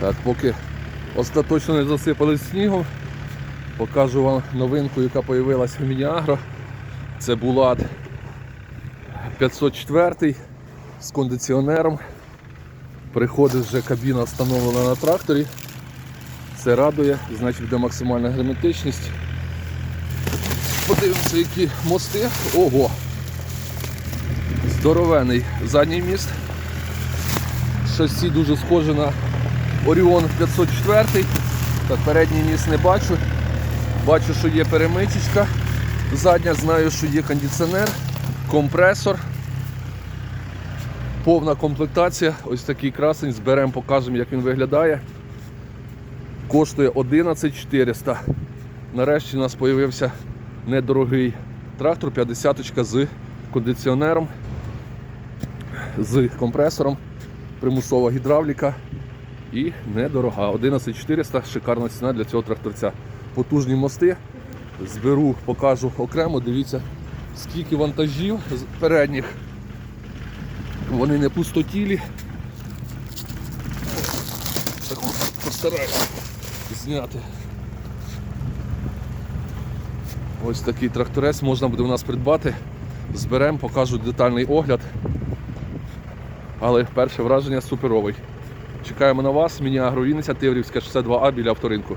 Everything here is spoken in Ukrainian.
Так, поки остаточно не засипали снігом, покажу вам новинку, яка з'явилася в Мініагро. Це Булат 504 з кондиціонером. Приходить вже кабіна встановлена на тракторі. Це радує, значить буде максимальна герметичність. Подивимося, які мости. Ого! Здоровений задній міст. Шасі дуже схоже на Оріон 504. Так, передній міст не бачу. Бачу, що є перемичечка. Задня знаю, що є кондиціонер, компресор. Повна комплектація. Ось такий красень. Зберемо, покажемо, як він виглядає. Коштує 11400. Нарешті у нас з'явився недорогий трактор 50 з кондиціонером, з компресором, примусова гідравліка і недорога. 11400 шикарна ціна для цього тракторця. Потужні мости. Зберу, покажу окремо. Дивіться, скільки вантажів передніх. Вони не пустотілі. Так от, постараюся зняти. Ось такий тракторець можна буде у нас придбати. Зберемо, покажу детальний огляд. Але перше враження суперовий. Чекаємо на вас. Міні Агровінниця, Тиврівська 62А біля авторинку.